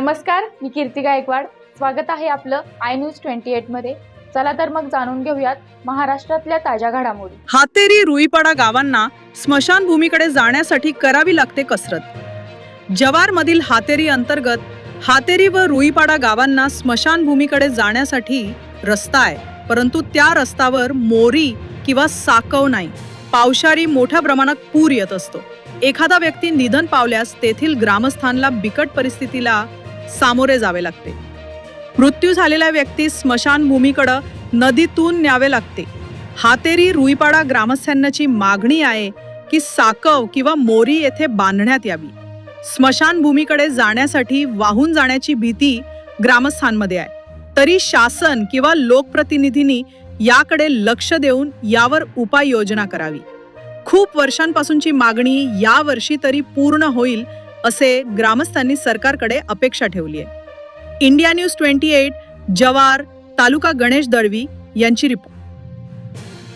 नमस्कार मी कीर्ती गायकवाड. स्वागत आहे आपलं आय न्यूज ट्वेंटी एटमध्ये. चला तर मग जाणून घेऊयात महाराष्ट्रातल्या ताज्या घडामोडी. हातेरी रुईपाडा गावांना स्मशानभूमीकडे जाण्यासाठी करावी लागते कसरत. जवारमधील हातेरी अंतर्गत हातेरी व रुईपाडा गावांना स्मशानभूमीकडे जाण्यासाठी रस्ता आहे. परंतु त्या रस्त्यावर मोरी किंवा साकव नाही. पावसाळी मोठ्या प्रमाणात पूर येत असतो. एखादा व्यक्ती निधन पावल्यास तेथील ग्रामस्थांना बिकट परिस्थितीला सामोरे जावे लागते. मृत्यू झालेल्या व्यक्ती स्मशानभूमीकडं नदीतून न्यावे लागते. हातेरी रुईपाडा ग्रामस्थांनाची मागणी आहे की साकव किंवा मोरी येथे बांधण्यात यावी. स्मशानभूमीकडे जाण्यासाठी वाहून जाण्याची भीती ग्रामस्थांमध्ये आहे. तरी शासन किंवा लोकप्रतिनिधींनी याकडे लक्ष देऊन यावर उपाययोजना करावी. खूप वर्षांपासूनची मागणी यावर्षी तरी पूर्ण होईल असे ग्रामस्थांनी सरकारकडे अपेक्षा ठेवली आहे. इंडिया न्यूज ट्वेंटी एट जवार तालुका गणेश दळवी यांची रिपोर्ट.